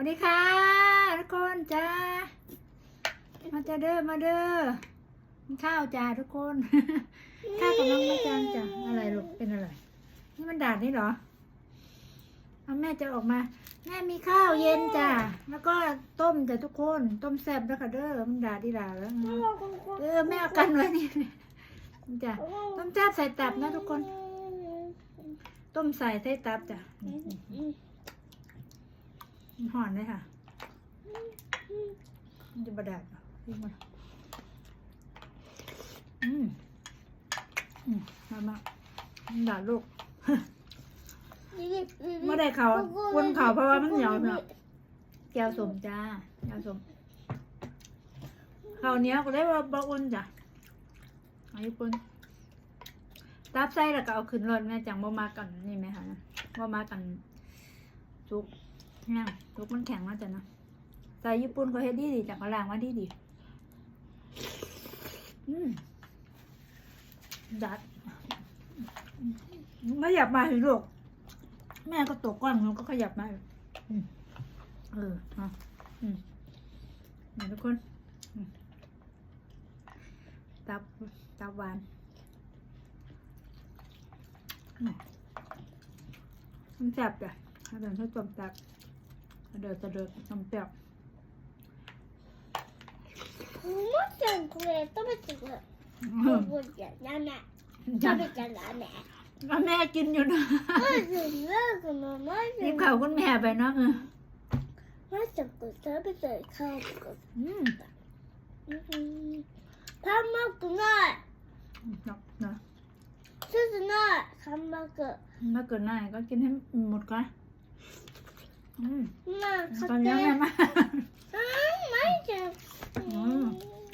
วัสดีค่ะทุกคนจ้ามาจ้าเด้อมาเด้อกินข้าวจ้าทุกคนข้าวกับน้องมาจางจ้ะอะไรลูกเป็นอะไรนี่มันดาดนี่เหรอเอาแม่จะออกมา แม่มีข้าวเย็นจ้ะแล้วก็ต้มจ้ะทุกคน ต้มแซ่บแล้วค่ะเด้อมันดาดที่ดาแล้วเออแม่เอากันไว้นี่จ้ะต้มแซ่บใส่ตับนะทุกคน ต้มใส่ใส่ตับจ้ะมัน ห่อนเลยค่ะมันจะบดาดเหรอทิ้งมันอืมอืมมามามันดาดลูกไม่ได้เขาวนเขาเพราะว่ามันเหนียวเนาะแก้วสมจ้าแก้วสมเขาวเหนี้ยวก็ได้ว่าบะอุ่นจ้ะอายุปุ่นตับไส้แล้วก็เอาขึ้นรถแม่จังบ่มากันนี่ไหมคะบ่มากันจุก เนี่ยจุกมันแข็งมากจ้ะนะใส่ญี่ปุ่นก็เฮ็ดดีดีจากกระลางมาดีดีอืมดัดไม่อยากมาถึงลูกแม่ก็ตกก้อนมันก็ขยับมาอืมเออเอาอืมนี่ทุกคน ตับ ตับหวานมันแซ่บจ้ะถ้าเดินถ้าต้มตับถ้า เดือดเดือดินน้ำเปรี้ยวもっちゃんこれ食べてくれ。もっちゃんダメ。食べちゃダメ。แล้วแม่กินอยู่นะもっちゃんなんかママรีじゃบん。ข่าวคุณแม่ไปเนาะเออもっちゃんเれ食べて買うか。อืมうんパンマークない。เนาะเนาะすずない。パンマーク。ถ้าเกิดหน้าก็กินให้หมดก่อน ตอนนี้แม่มาไม่เจ็บ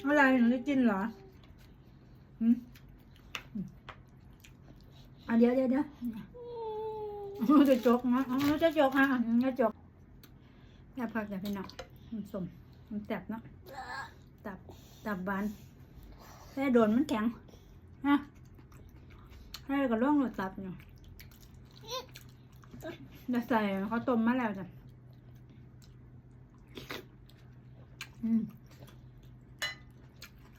อะไรหนูได้กินเหรออืมอะเดี๋ยวเดี๋ยวเดี๋ยวจะจกนะอ๋อจะจกอะจะจกแม่พักอย่าไปหนักมันสมมันแตบเนาะตับตับบานแต่โดนมันแข็งฮะให้ก็ร่องหนูตับอยู่ จะใส่เขาต้มมาแล้วจ้ะอื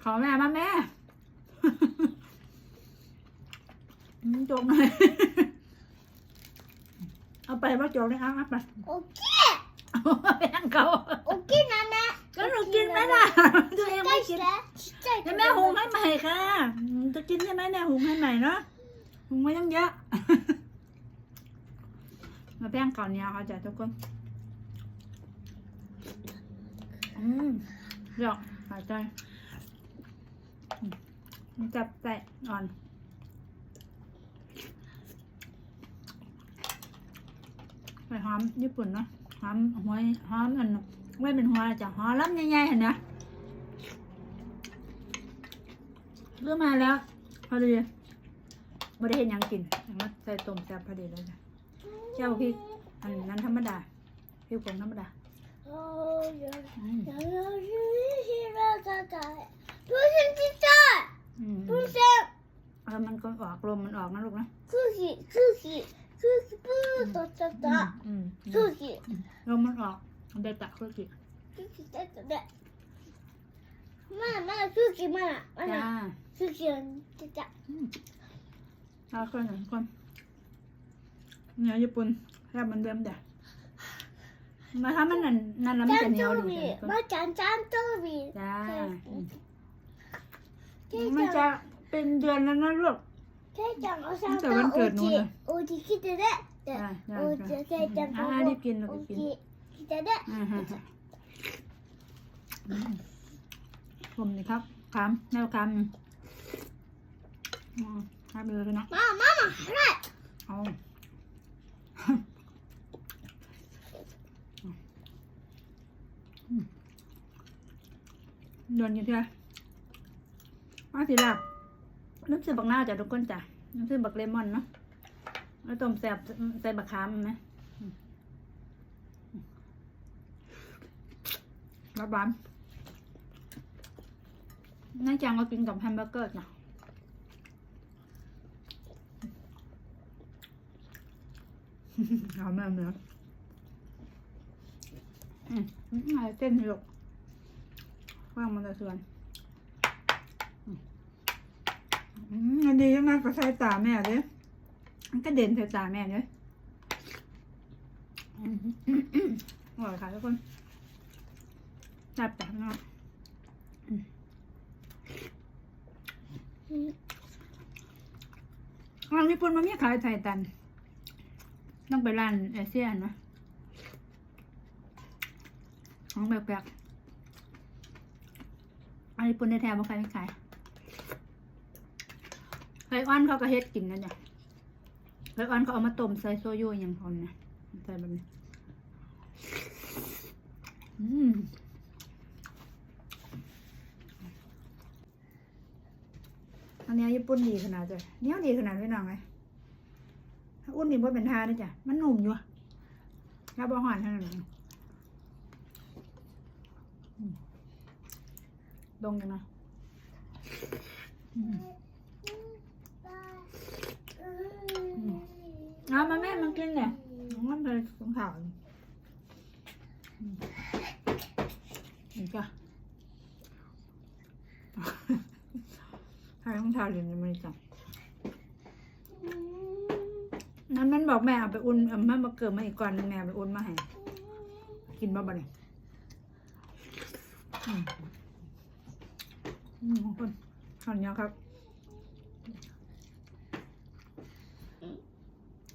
ขอแม่มาแม่จงเลยเอาไปมาจงเลยเอาไปโอเคไปนั่งเขาโอเคนะแม่ก็หนูกินไหมล่ะตัวเองไม่กินแล้วแม่หุงให้ใหม่ค่ะจะกินใช่ไหมแม่หุงให้ใหม่เนาะหุงมายังเยอะ มาแป้งก่อนเนี่ยเขาจะทุกคน อืมเดี๋ยวหายใจอืมมันจับใส่อ่อนไปหอมญี่ปุ่นเนาะหอมหอยหอมอันไว้เป็นหัวจะหอมล้ำใหญ่ๆเห็นนะเรื่องมาแล้ว พอดีไม่ได้เห็นยังกินอย่างมาใส่ต้มแซ่บพอดีเลยจ้ะ เจ้าพี่อันนั้นธรรมดาพริกผงธรรมดาอืมอืมเออมันก็ออกลมมันออกนะลูกนะอืมอืมลมมันออกมันเด้ตะคุกิจ้าเอาคนหนึ่งคน เนียวญี่ปุ่นแซ่บมันเดิมเด้ะมาถ้ามันนั่นนั่นมันจะเหนียวดูดีมาจานจันตู้บีจ้ามันจะเป็นเดือนนั้นนะลูกแค่จังเอาซาแต่วันเกิดหนูโอจิคิดจะได้โอจิแค่จังรีบกินลูกกินคิดจะได้ผมนี่ครับคำแนวคำครับเลยนะมามามาอะไรเอ โดนอยังเถอะมาสิล่ะน้ำซื้อบักหน้าวจ้ะทุกคนจ้ะน้ำซื้อบักเลมอนเนาะแล้วต้มแซ่บใส่บักขามไหมอืมรับบ้านน่าจังก็กินกับแฮมเบอร์เกอร์จ้ะเอาแม่เนื้ออืมอืมอะไรเต้นหยก ว่างมันจะส่วนอืมอืมอันดีจังนะก็ใส่ตาแม่เลยมันก็เด่นใส่ตาแม่เลยอืมอร่อยค่ะทุกคนจับจับเนาะร้านญี่ปุ่นมันมีขายไทยตัน ต้องไปร้านเอเชียนนะของแปลกๆ อันญี่ปุ่นในแถบมันขายไม่ขายไก่อ้อนเขาก็เฮ็ดกินนะจ๊ะไก่อ้อนเขาเอามาต้มใส่โซยุอย่างคนนะใส่แบบนี้อืมอันนี้ญี่ปุ่นดีขนาดจ้ะเนี้ยดีขนาดพี่น้องเลยอุ้นนี่บ่เป็นทานะจ๊ะมันหนุ่มอยู่ถ้าบ่หอนเท่านั้นเองอืม ลงยังไงอืมเอามาแม่มันกินเนี่ยมันเป็นของขาวอืมนี่จ้ะให้ของขาวอยู่ในมือจ้ะนั้นมันบอกแม่เอาไปอุ่นเอามามาเกิดมาอีกก่อนนึงแม่เอาไปอุ่นมาให้กินบ้าบ่เนี่ยอืมอืม ขอบคุณขอบคุณครับ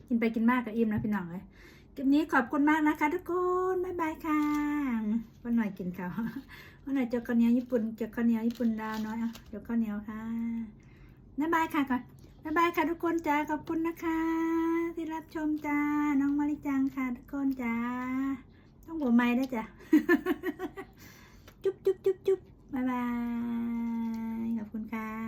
กินไปกินมากกับอิ่มนะพี่น้องเลยคลิปนี้ขอบคุณมากนะคะ ทุกคน บ๊ายบายค่ะวันหน่อยกินข้าววันหน่อยเจอข้าวเหนียวญี่ปุ่นเจอข้าวเหนียวญี่ปุ่นดาวน้อยอะเดี๋ยวข้าวเหนียวค่ะบ๊ายบายค่ะก่อนบ๊ายบายค่ะทุกคนจ้าขอบคุณนะคะ ที่รับชมจ้าน้องมาริจังค่ะ ทุกคนจ้าต้องหัวไม้ได้วจ้ะจุ๊บจุ๊บจุ๊บจุ๊บ บ๊ายบาย ขอบคุณค่ะ